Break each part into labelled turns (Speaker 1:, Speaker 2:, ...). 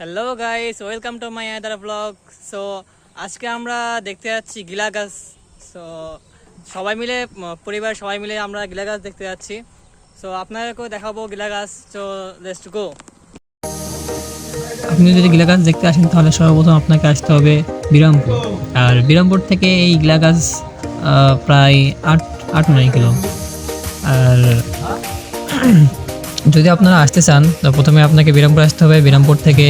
Speaker 1: Hello guys welcome to my other blog so আজকে আমরা দেখতে যাচ্ছি গিলা গাছ। সো সবাই মিলে পরিবার সবাই মিলে আমরা গিলা গাছ দেখতে যাচ্ছি। সো আপনাদেরকেও দেখাবো গিলা গাছ। সো লেটস গো আপনি যদি গিলা গাছ দেখতে আসেন, তাহলে সর্বপ্রথম আপনাকে আসতে হবে বিরামপুর। আর বিরামপুর থেকে এই গিলা গাছ প্রায় আট আট নয় কিলো। আর যদি আপনারা আসতে চান প্রথমে আপনাকে বিরামপুর আসতে হবে। বিরামপুর থেকে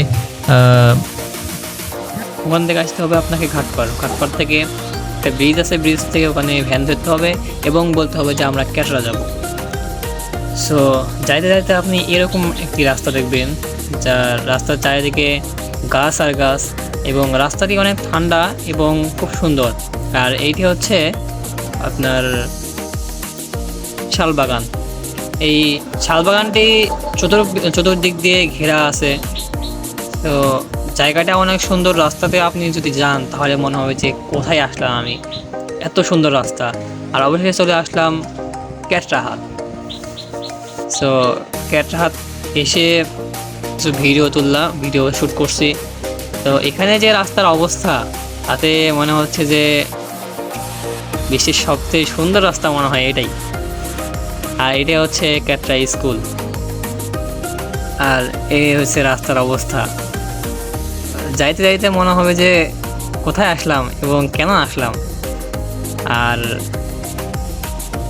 Speaker 1: ওখান থেকে আসতে হবে আপনাকে ঘাটপাড়। ঘাটপাড় থেকে একটা ব্রিজ আছে ব্রিজ থেকে ওখানে ভ্যান ধরতে হবে এবং বলতে হবে যে আমরা ক্যাটরা যাব। সো যাইতে যাইতে আপনি এরকম একটি রাস্তা দেখবেন যা রাস্তার চারিদিকে গাছ আর গাছ এবং রাস্তাটি অনেক ঠান্ডা এবং খুব সুন্দর। আর এইটি হচ্ছে আপনার শালবাগান। এই শালবাগানটি চতুর, চতুর্দিক দিয়ে ঘেরা আছে। তো জায়গাটা অনেক সুন্দর রাস্তাতে আপনি যদি যান, তাহলে মনে হবে যে কোথায় আসলাম আমি? এত সুন্দর রাস্তা। আর অবশেষে চলে আসলাম ক্যাটরাহাট। সো ক্যাটরাহাট এসে কিছু ভিডিও তুললাম, ভিডিও শ্যুট করছি। তো এখানে যে রাস্তার অবস্থা, তাতে মনে হচ্ছে যে বিশ্বের সবচেয়ে সুন্দর রাস্তা মনে হয় এটাই। আর এটা হচ্ছে ক্যাটরা স্কুল। আর এই হচ্ছে রাস্তার অবস্থা। যাইতে যাইতে মনে হবে যে কোথায় আসলাম এবং কেন আসলাম। আর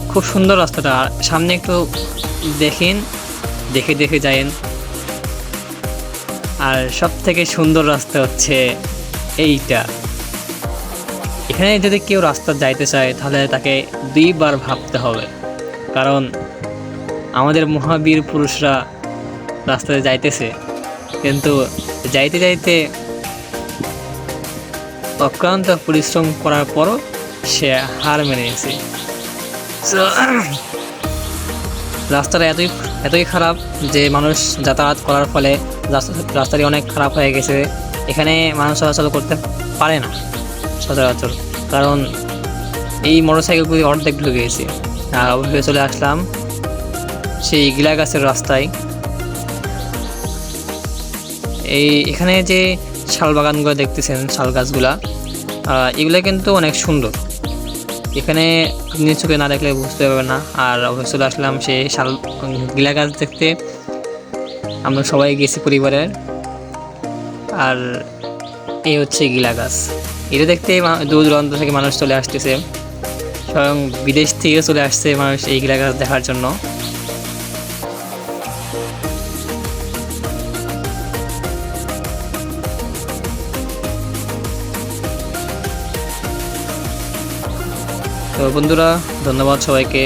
Speaker 1: খুব সুন্দর রাস্তাটা। আর সামনে একটু দেখেন, দেখে দেখে যায়েন আর সব থেকে সুন্দর রাস্তা হচ্ছে এইটা। এখানে যদি কেউ রাস্তা যাইতে চায় তাহলে তাকে দুইবার ভাবতে হবে। কারণ আমাদের মহাবীর পুরুষরা রাস্তায় যাইতেছে। কিন্তু যাইতে যাইতে অক্লান্ত পরিশ্রম করার পরও সে হার মেনে So, রাস্তাটা এতই এতই খারাপ যে মানুষ যাতায়াত করার ফলে রাস্তা- রাস্তাটি অনেক খারাপ হয়ে গেছে। এখানে মানুষ চলাচল করতে পারে না সচরাচর। কারণ এই মোটরসাইকেলগুলি অর্ধেক ঢুকে গেছে। আর অবশ্যই চলে আসলাম। সেই গিলা গাছের রাস্তায়। এই এখানে যে শাল বাগানগুলো দেখতেছেন, শাল গাছগুলা এগুলো কিন্তু অনেক সুন্দর। এখানে আপনি চোখে না দেখলে বুঝতে পারবেন না। আর অবশ্যই চলে আসলাম সেই শাল গিলা গাছ দেখতে। আমরা সবাই গেছি পরিবারের। আর এই হচ্ছে গিলা গাছ। এটা দেখতে দূর দূরান্ত থেকে মানুষ চলে আসতেছে। স্বয়ং বিদেশ থেকে চলে আসছে মানুষ এই গাছ দেখার জন্য। তো বন্ধুরা ধন্যবাদ সবাইকে।